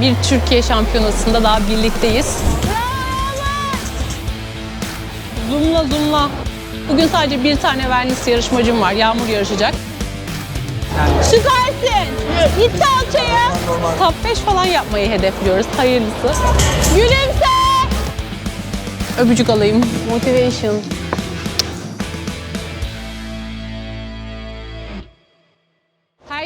bir Türkiye şampiyonasında daha birlikteyiz. Zoomla zoomla. Bugün sadece bir tane vernis yarışmacım var. Yağmur yarışacak. Süpersin. Gitti alçaya. Top 5 falan yapmayı hedefliyoruz. Hayırlısı. Gülümse. Öpücük alayım. Motivation.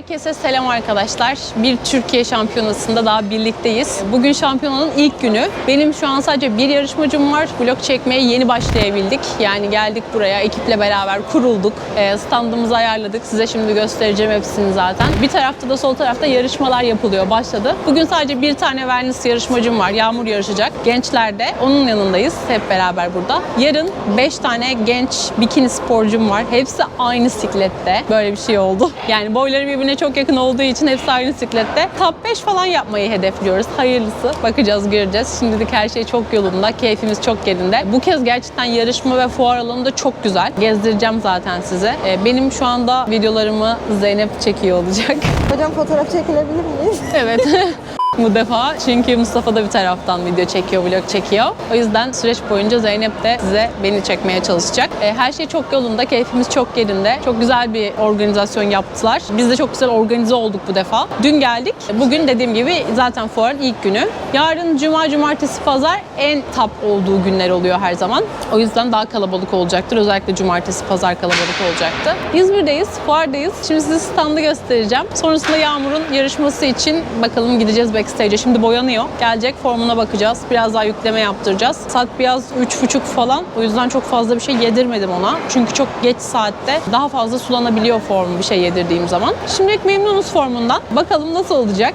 Herkese selam arkadaşlar. Bir Türkiye şampiyonasında daha birlikteyiz. Bugün şampiyonanın ilk günü. Benim şu an sadece bir yarışmacım var. Vlog çekmeye yeni başlayabildik. Yani geldik buraya ekiple beraber kurulduk. Ee, standımızı ayarladık. Size şimdi göstereceğim hepsini zaten. Bir tarafta da sol tarafta yarışmalar yapılıyor. Başladı. Bugün sadece bir tane vernis yarışmacım var. Yağmur yarışacak. Gençlerde onun yanındayız. Hep beraber burada. Yarın 5 tane genç bikini sporcum var. Hepsi aynı siklette. Böyle bir şey oldu. Yani boyları birbirine çok yakın olduğu için hepsi aynı siklette. Top 5 falan yapmayı hedefliyoruz. Hayırlısı. Bakacağız, göreceğiz. Şimdilik her şey çok yolunda. Keyfimiz çok yerinde. Bu kez gerçekten yarışma ve fuar alanı da çok güzel. Gezdireceğim zaten size. Ee, Benim şu anda videolarımı Zeynep çekiyor olacak. Hocam fotoğraf çekilebilir miyiz? Evet. Bu defa çünkü Mustafa da bir taraftan video çekiyor, vlog çekiyor. O yüzden süreç boyunca Zeynep de size beni çekmeye çalışacak. E, Her şey çok yolunda, keyfimiz çok yerinde. Çok güzel bir organizasyon yaptılar. Biz de çok güzel organize olduk bu defa. Dün geldik. Bugün dediğim gibi zaten fuarın ilk günü. Yarın cuma, cumartesi, pazar en top olduğu günler oluyor her zaman. O yüzden daha kalabalık olacaktır. Özellikle cumartesi, pazar kalabalık olacaktı. İzmir'deyiz, fuardayız. Şimdi size standı göstereceğim. Sonrasında Yağmur'un yarışması için bakalım gideceğiz backstage'e. Şimdi boyanıyor. Gelecek formuna bakacağız. Biraz daha yükleme yaptıracağız. Saat biraz 3.30 falan. O yüzden çok fazla bir şey yedirmedim ona. Çünkü çok geç saatte daha fazla sulanabiliyor formu bir şey yedirdiğim zaman. Şimdilik memnunuz formundan. Bakalım nasıl olacak.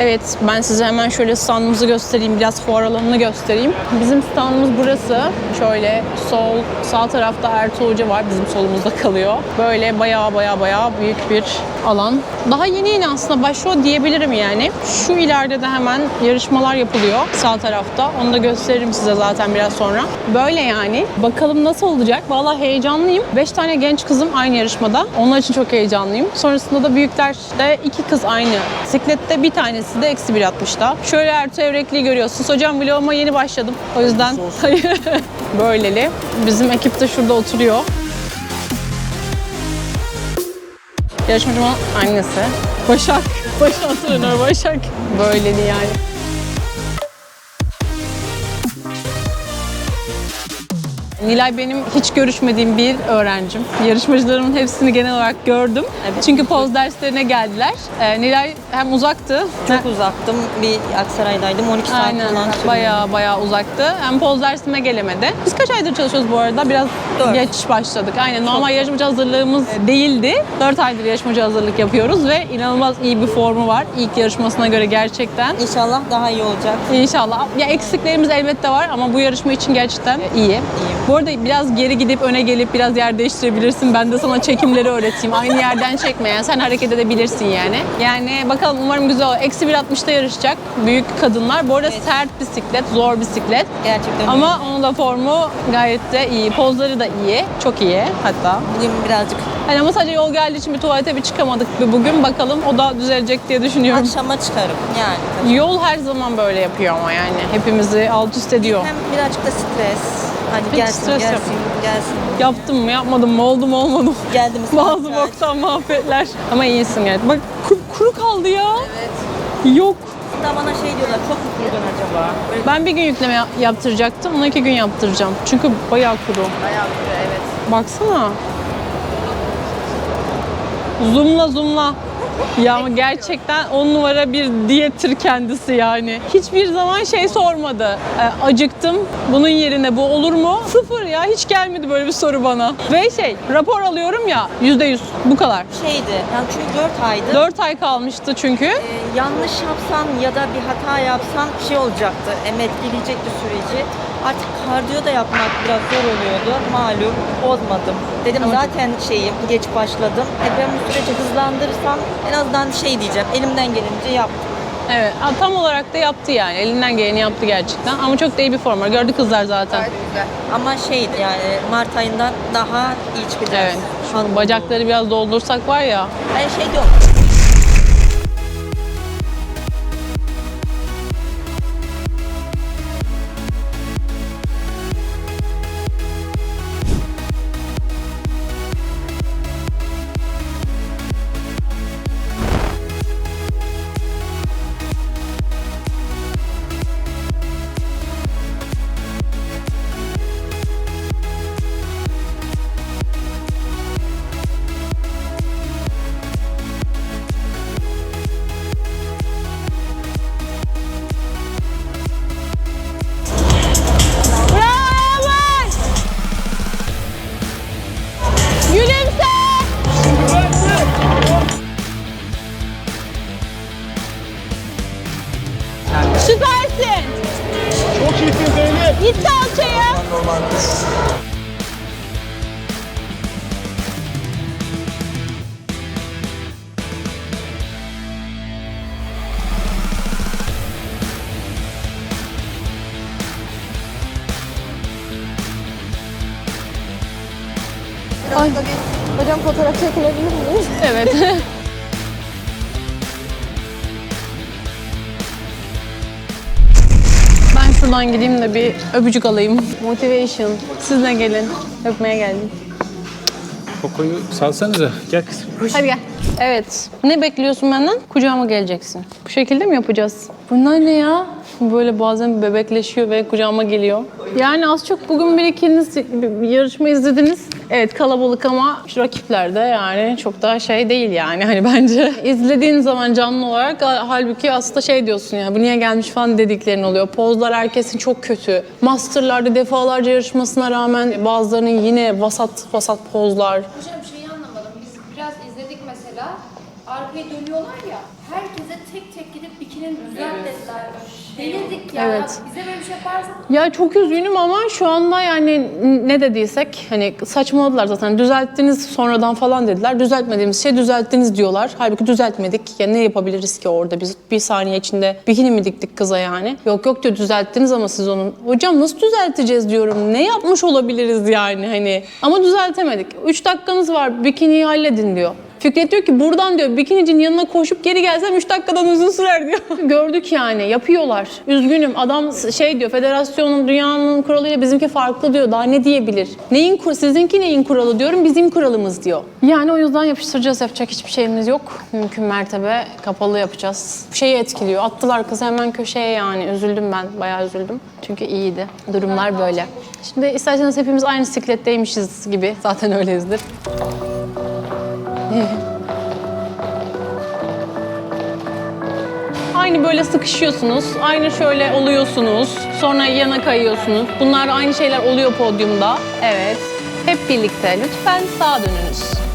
Evet, ben size hemen şöyle standımızı göstereyim, biraz fuar alanını göstereyim. Bizim standımız burası. Şöyle sol, sağ tarafta Ertuğ Hoca var, bizim solumuzda kalıyor. Böyle baya baya baya büyük bir alan. Daha yeni yeni aslında başlıyor diyebilirim yani. Şu ileride de hemen yarışmalar yapılıyor sağ tarafta. Onu da gösteririm size zaten biraz sonra. Böyle yani. Bakalım nasıl olacak? Vallahi heyecanlıyım. 5 tane genç kızım aynı yarışmada. Onlar için çok heyecanlıyım. Sonrasında da büyükler de iki kız aynı. Bisiklette bir tanesi de eksi 1.60'da. Şöyle Ertuğ Evrekli'yi görüyorsunuz. Hocam vloguma yeni başladım. O yüzden böyleli. Bizim ekip de şurada oturuyor. Yarışmacımın annesi. Başak. Baş antrenör Başak. Böyleli yani. Nilay benim hiç görüşmediğim bir öğrencim. Yarışmacılarımın hepsini genel olarak gördüm. Çünkü poz derslerine geldiler. Ee, Nilay hem uzaktı. Çok uzaktım. Bir Aksaray'daydım. 12 saat Aynen. falan sürdü. Bayağı bayağı uzaktı. Hem poz dersime gelemedi. Biz kaç aydır çalışıyoruz bu arada? Biraz Dört. geç başladık. Aynen. Normal yarışmacı hazırlığımız değildi. 4 aydır yarışmacı hazırlık yapıyoruz ve inanılmaz iyi bir formu var. İlk yarışmasına göre gerçekten. İnşallah daha iyi olacak. İnşallah. Ya eksiklerimiz elbette var ama bu yarışma için gerçekten iyi. Bu arada biraz geri gidip öne gelip biraz yer değiştirebilirsin. Ben de sana çekimleri öğreteyim. Aynı yerden çekme yani. Sen hareket edebilirsin yani. Yani bakalım umarım güzel olur. Eksi 1.60'da yarışacak büyük kadınlar. Bu arada sert bisiklet, zor bisiklet. Gerçekten. Ama onun da formu gayet de iyi. Pozları da iyi. Çok iyi hatta. bugün birazcık Hani ama sadece yol geldiği için bir tuvalete bir çıkamadık bir bugün. Bakalım o da düzelecek diye düşünüyorum. akşama çıkarım yani. Yol her zaman böyle yapıyor ama yani. Hepimizi alt üst ediyor. Hem birazcık da stres. Hadi Peki, gelsin, stres gelsin, yap. gelsin. Yaptım mı yapmadım mı oldu mu olmadı mı? Geldi mi? Bazı boktan muhabbetler. Ama iyisin yani. Bak kuru, kuru kaldı ya. Evet. Yok. Hatta bana şey diyorlar, çok mu kurudan acaba? Böyle Ben bir gün yükleme yap- yaptıracaktım. Ona iki gün yaptıracağım. Çünkü bayağı kuru. bayağı kuruyor, evet. Baksana. Zoomla zoomla. Ya ama gerçekten on numara bir diyettir kendisi yani. Hiçbir zaman şey sormadı. E, acıktım. Bunun yerine bu olur mu? Sıfır ya. Hiç gelmedi böyle bir soru bana. Ve şey rapor alıyorum ya yüzde yüz. Bu kadar. Şeydi, yani çünkü 4 aydı. 4 ay kalmıştı çünkü. Ee, yanlış yapsan ya da bir hata yapsan şey olacaktı, em etkileyecekti süreci. Artık kardiyo da yapmak biraz zor oluyordu. Malum bozmadım. Dedim zaten şeyim geç başladım. E ben bu süreci hızlandırırsam en azından şey diyeceğim. Elimden gelince yaptım. Evet ha, tam olarak da yaptı yani. Elinden geleni yaptı gerçekten. Ama çok da iyi bir form var. Gördü kızlar zaten. güzel. Ama şeydi yani Mart ayından daha iyi çıkacağız. Evet. Şu bacakları biraz doldursak var ya. Ben şey diyorum. Hocam fotoğraf çekilebilir miyiz? Evet. ben şuradan gideyim de bir öpücük alayım. Motivation. Siz de gelin. Öpmeye geldim. Kokoyu salsanıza. Gel kızım. Hadi gel. Evet. Ne bekliyorsun benden? Kucağıma geleceksin. Bu şekilde mi yapacağız? Bunlar ne ya? Böyle bazen bebekleşiyor ve kucağıma geliyor. Yani az çok bugün bir ikiniz yarışma izlediniz. Evet kalabalık ama şu rakipler de yani çok daha şey değil yani hani bence. izlediğin zaman canlı olarak halbuki aslında şey diyorsun ya bu niye gelmiş falan dediklerin oluyor. Pozlar herkesin çok kötü. Masterlarda defalarca yarışmasına rağmen bazılarının yine vasat vasat pozlar. Hocam şeyi anlamadım. Biz biraz izledik mesela. Arkaya dönüyorlar ya. Herkese tek tek gidip bikinin düzelt dediler. Delirdik ya. Evet. Bize böyle bir şey yaparsa Ya çok üzgünüm ama şu anda yani ne dediysek hani saçmaladılar zaten düzelttiniz sonradan falan dediler. Düzeltmediğimiz şey düzelttiniz diyorlar. Halbuki düzeltmedik. Ya ne yapabiliriz ki orada biz bir saniye içinde bikini mi diktik kıza yani? Yok yok diyor düzelttiniz ama siz onun. Hocam nasıl düzelteceğiz diyorum. Ne yapmış olabiliriz yani hani. Ama düzeltemedik. 3 dakikanız var bikiniyi halledin diyor. Fikret diyor ki buradan diyor bikinicinin yanına koşup geri gelsem 3 dakikadan uzun sürer diyor. Gördük yani yapıyorlar. Üzgünüm adam şey diyor federasyonun dünyanın kuralıyla bizimki farklı diyor. Daha ne diyebilir? Neyin kur sizinki neyin kuralı diyorum bizim kuralımız diyor. Yani o yüzden yapıştıracağız yapacak hiçbir şeyimiz yok. Mümkün mertebe kapalı yapacağız. Şeyi etkiliyor. Attılar kızı hemen köşeye yani. Üzüldüm ben. Bayağı üzüldüm. Çünkü iyiydi. Durumlar böyle. Şimdi isterseniz hepimiz aynı sikletteymişiz gibi. Zaten öyleyizdir. Aynı böyle sıkışıyorsunuz, aynı şöyle oluyorsunuz, sonra yana kayıyorsunuz. Bunlar aynı şeyler oluyor podyumda. Evet. Hep birlikte lütfen sağa dönünüz.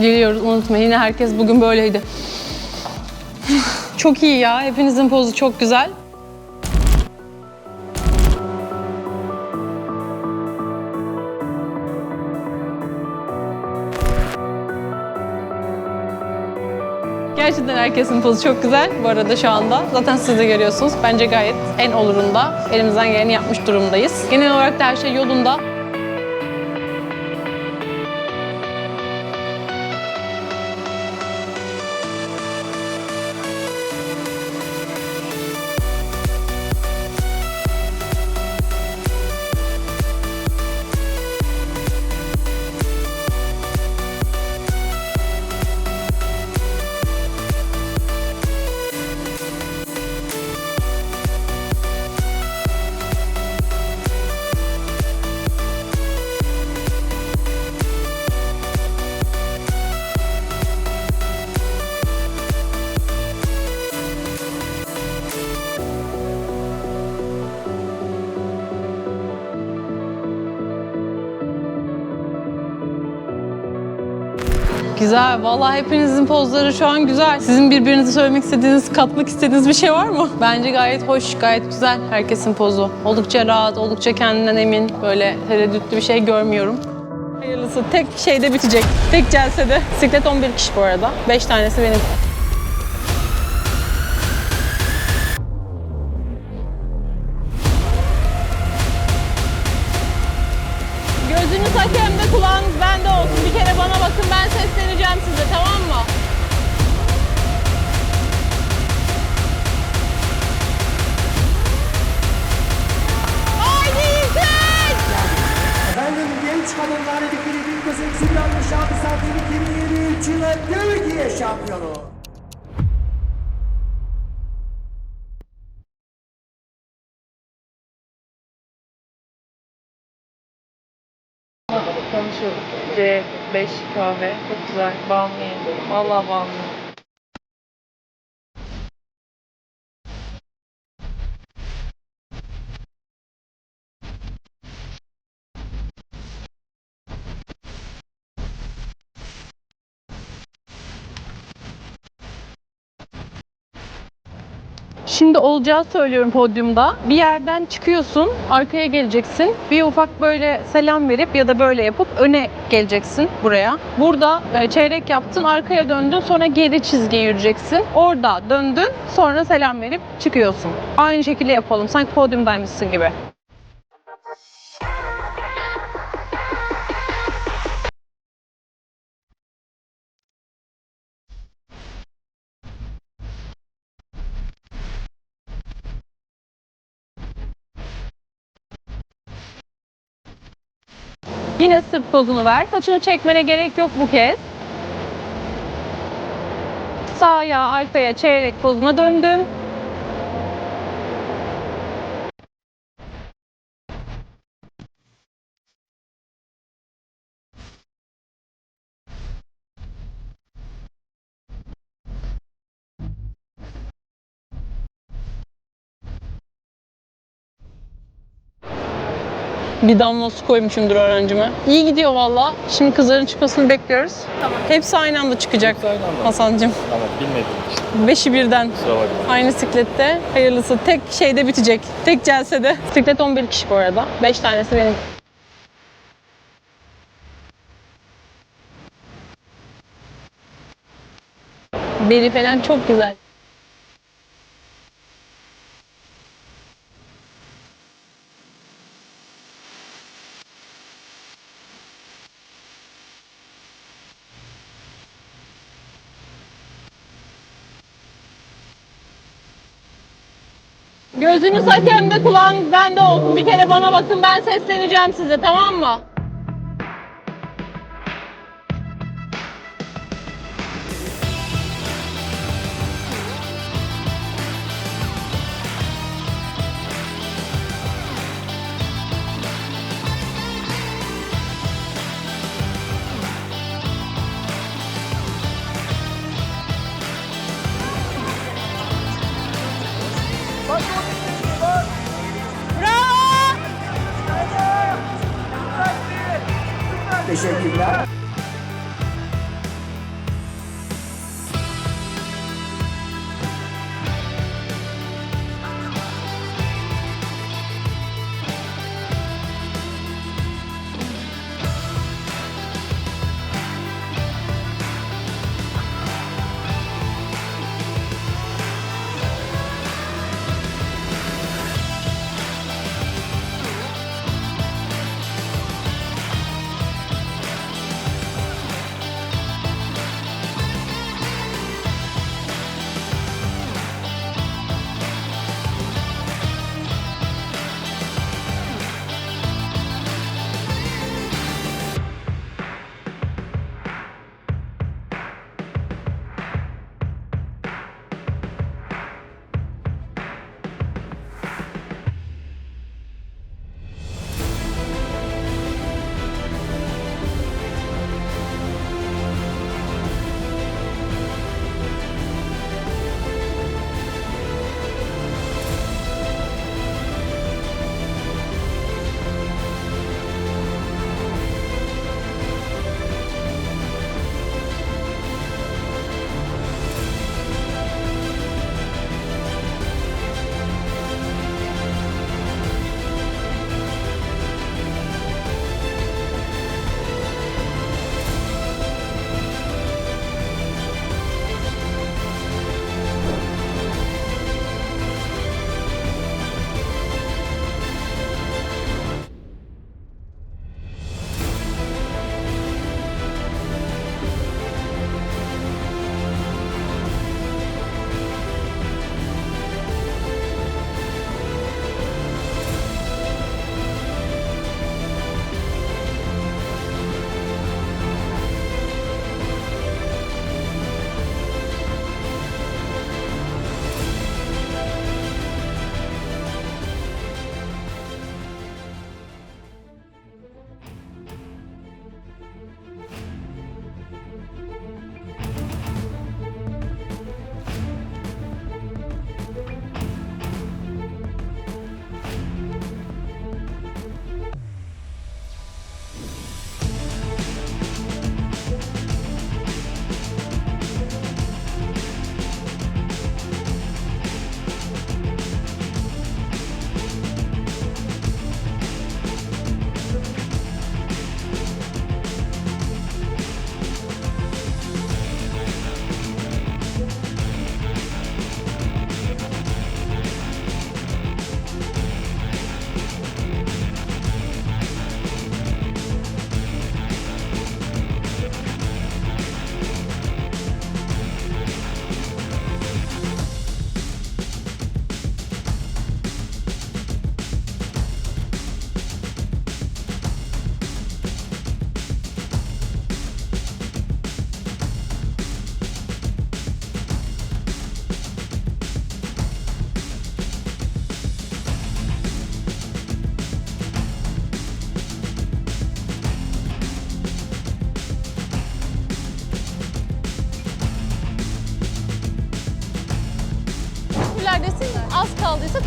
Geliyoruz unutmayın yine herkes bugün böyleydi. çok iyi ya. Hepinizin pozu çok güzel. Gerçekten herkesin pozu çok güzel bu arada şu anda. Zaten siz de görüyorsunuz. Bence gayet en olurunda elimizden geleni yapmış durumdayız. Genel olarak da her şey yolunda. Güzel. Vallahi hepinizin pozları şu an güzel. Sizin birbirinize söylemek istediğiniz, katmak istediğiniz bir şey var mı? Bence gayet hoş, gayet güzel herkesin pozu. Oldukça rahat, oldukça kendinden emin. Böyle tereddütlü bir şey görmüyorum. Hayırlısı. Tek şeyde bitecek. Tek celsede. Bisiklet 11 kişi bu arada. 5 tanesi benim. Gözünüz hakemde, kulağınız bende olsun. Bir kere bana bakın, ben sesleneceğim size, tamam mı? Haydi İlkay! Efendim genç kadınlar dikili 1966 santim 2023 yılı Türkiye şampiyonu. Şu C5 kahve. Çok güzel. Bağımlıyım. Vallahi bağımlıyım. Şimdi olacağı söylüyorum podyumda. Bir yerden çıkıyorsun, arkaya geleceksin. Bir ufak böyle selam verip ya da böyle yapıp öne geleceksin buraya. Burada e, çeyrek yaptın, arkaya döndün, sonra geri çizgiye yürüyeceksin. Orada döndün, sonra selam verip çıkıyorsun. Aynı şekilde yapalım. Sanki podyumdaymışsın gibi. Yine sırt pozunu ver. Saçını çekmene gerek yok bu kez. Sağa arkaya çeyrek pozuna döndüm. Bir damla su koymuşumdur öğrencime. İyi gidiyor valla. Şimdi kızların çıkmasını bekliyoruz. Tamam. Hepsi aynı anda çıkacak Hasan'cığım. Ama bilmedim işte. Beşi birden. Aynı siklette. Hayırlısı. Tek şeyde bitecek. Tek celsede. Siklet 11 kişi bu arada. 5 tanesi benim. Beli falan çok güzel. Gözünüz hakemde, kulağınız bende olsun. Bir kere bana bakın ben sesleneceğim size tamam mı?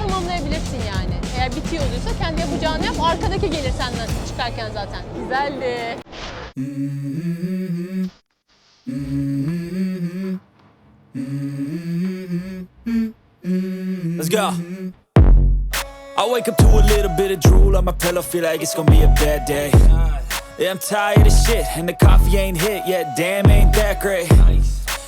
Tamamlayabilirsin yani. Eğer bitiyor olduysa kendi yapacağını yap. Arkadaki gelir senden çıkarken zaten. Güzeldi. Let's go. I wake up to a little bit of drool on my pillow, feel like it's gonna be a bad day. Yeah, I'm tired of shit, and the coffee ain't hit yet, damn, ain't that great.